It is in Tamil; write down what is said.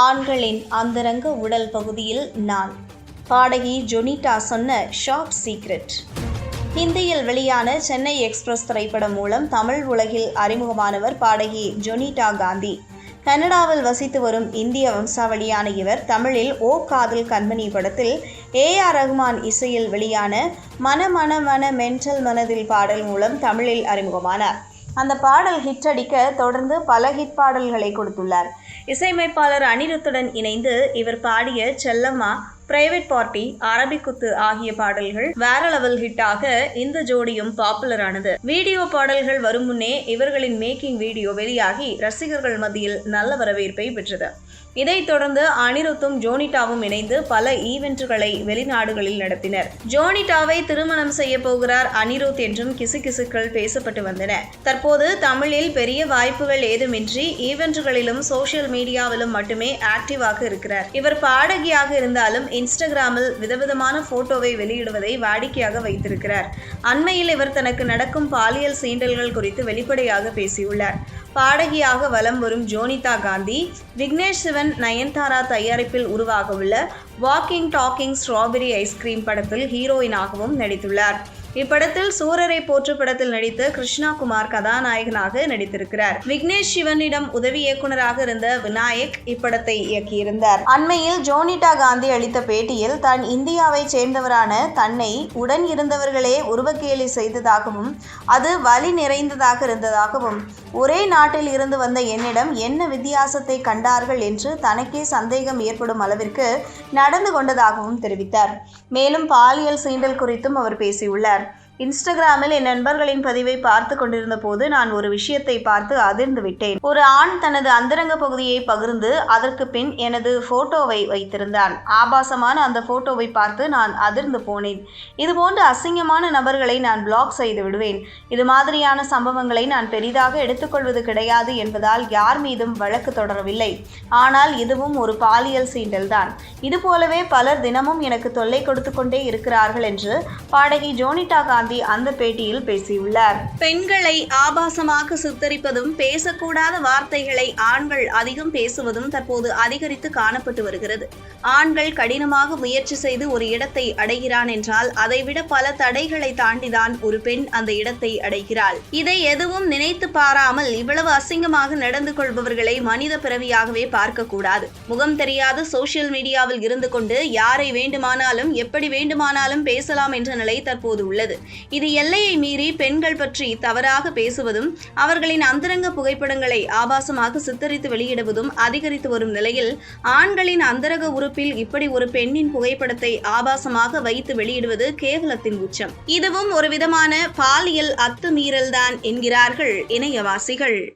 ஆண்களின் அந்தரங்க உடல் பகுதியில் நான் பாடகி ஜொனிட்டா சொன்ன ஷாப் சீக்ரெட். ஹிந்தியில் வெளியான சென்னை எக்ஸ்பிரஸ் திரைப்படம் மூலம் தமிழ் உலகில் அறிமுகமானவர் பாடகி ஜொனிட்டா காந்தி. கனடாவில் வசித்து வரும் இந்திய வம்சாவளியான இவர் தமிழில் ஓ காதல் கண்மணி படத்தில் ஏ ஆர் ரஹ்மான் இசையில் வெளியான மன மன மன மென்டல் மனதில் பாடல் மூலம் தமிழில் அறிமுகமானார். அந்த பாடல் ஹிட் அடிக்க தொடர்ந்து பல ஹிட் பாடல்களை கொடுத்துள்ளார். இசையமைப்பாளர் அனிருத்துடன் இணைந்து இவர் பாடிய செல்லம்மா பிரைவேட் பார்ட்டி அரபிக்குத்து ஆகிய பாடல்கள் வேற லெவல் ஹிட்டாக இந்த ஜோடியும் பாப்புலர் ஆனது வீடியோ பாடல்கள் வரும் முன்னே இவர்களின் மேக்கிங் வீடியோ வெளியாகி ரசிகர்கள் மத்தியில் நல்ல வரவேற்பை பெற்றது. இதைத் தொடர்ந்து அனிருத்தும் ஜோனிட்டாவும் இணைந்து பல ஈவென்ட்டுகளை வெளிநாடுகளில் நடத்தினர். ஜோனிட்டாவை திருமணம் செய்ய போகிறார் அனிருத் என்றும் கிசுகிசுக்கள் பேசப்பட்டு வந்தன. தற்போது தமிழில் பெரிய வாய்ப்புகள் ஏதுமின்றி ஈவென்ட்டுகளிலும் சோசியல் மீடியாவிலும் மட்டுமே ஆக்டிவாக இருக்கிறார். இவர் பாடகியாக இருந்தாலும் இன்ஸ்டாகிராமில் விதவிதமான போட்டோவை வெளியிடுவதை வாடிக்கையாக வைத்திருக்கிறார். அண்மையில் இவர் தனக்கு நடக்கும் பாலியல் சீண்டல்கள் குறித்து வெளிப்படையாக பேசியுள்ளார். பாடகியாக வலம் வரும் ஜோனிதா காந்தி விக்னேஷ் சிவன் நயன்தாரா தயாரிப்பில் உருவாக உள்ள வாக்கிங் டாக்கிங் ஸ்ட்ராபெரி ஐஸ்கிரீம் படத்தில் ஹீரோயினாகவும் நடித்துள்ளார். இப்படத்தில் சூரரை போற்று படத்தில் நடித்த கிருஷ்ணா குமார் கதாநாயகனாக நடித்திருக்கிறார். விக்னேஷ் சிவனிடம் உதவி இயக்குனராக இருந்த விநாயக் இப்படத்தை இயக்கியிருந்தார். அண்மையில் ஜோனிட்டா காந்தி அளித்த பேட்டியில் தான் இந்தியாவை சேர்ந்தவரான தன்னை உடன் இருந்தவர்களே உருவக்கேலி செய்ததாகவும் அது வலி நிறைந்ததாக இருந்ததாகவும் ஒரே நாட்டில் இருந்து வந்த என்னிடம் என்ன வித்தியாசத்தை கண்டார்கள் என்று தனக்கே சந்தேகம் ஏற்படும் அளவிற்கு நடந்து கொண்டதாகவும் தெரிவித்தார். மேலும் பாலியல் சீண்டல் குறித்தும் அவர் பேசியுள்ளார். இன்ஸ்டாகிராமில் என் நண்பர்களின் பதிவை பார்த்து கொண்டிருந்த போது நான் ஒரு விஷயத்தை பார்த்து அதிர்ந்து விட்டேன். ஒரு ஆண் தனது அந்தரங்க பகுதியை பகிர்ந்து அதற்கு பின் எனது போட்டோவை வைத்திருந்தான். ஆபாசமான அந்த போட்டோவை பார்த்து நான் அதிர்ந்து போனேன். இதுபோன்ற அசிங்கமான நபர்களை நான் பிளாக் செய்து விடுவேன். இது மாதிரியான சம்பவங்களை நான் பெரிதாக எடுத்துக்கொள்வது கிடையாது என்பதால் யார் மீதும் வழக்கு தொடரவில்லை. ஆனால் இதுவும் ஒரு பாலியல் சீண்டல்தான். இது போலவே பலர் தினமும் எனக்கு தொல்லை கொடுத்து கொண்டே இருக்கிறார்கள் என்று பாடகி ஜோனிட்டா காந்தி அந்த பேட்டியில் பேசியுள்ளார். பெண்களை ஆபாசமாக சித்தரிப்பதும் பேசக்கூடாத வார்த்தைகளை ஆண்கள் அதிகம் பேசுவதும் தற்போது அதிகரித்து காணப்பட்டு வருகிறது. ஆண்கள் கடினமாக முயற்சி செய்து ஒரு இடத்தை அடைகிறான் என்றால் அதைவிட பல தடைகளை தாண்டிதான் ஒரு பெண் அந்த இடத்தை அடைகிறாள். இதை எதுவும் நினைத்து பாராமல் இவ்வளவு அசிங்கமாக நடந்து கொள்பவர்களை மனித பிறவியாகவே பார்க்க கூடாது முகம் தெரியாத சோசியல் மீடியாவில் இருந்து கொண்டு யாரை வேண்டுமானாலும் எப்படி வேண்டுமானாலும் பேசலாம் என்ற நிலை தற்போது உள்ளது. இது எல்லையை மீறி பெண்கள் பற்றி தவறாக பேசுவதும் அவர்களின் அந்தரங்க புகைப்படங்களை ஆபாசமாக சித்தரித்து வெளியிடுவதும் அதிகரித்து வரும் நிலையில் ஆண்களின் அந்தரக உறுப்பில் இப்படி ஒரு பெண்ணின் புகைப்படத்தை ஆபாசமாக வைத்து வெளியிடுவது கேவலத்தின் உச்சம். இதுவும் ஒரு விதமான பாலியல் அத்துமீறல்தான் என்கிறார்கள் இணையவாசிகள்.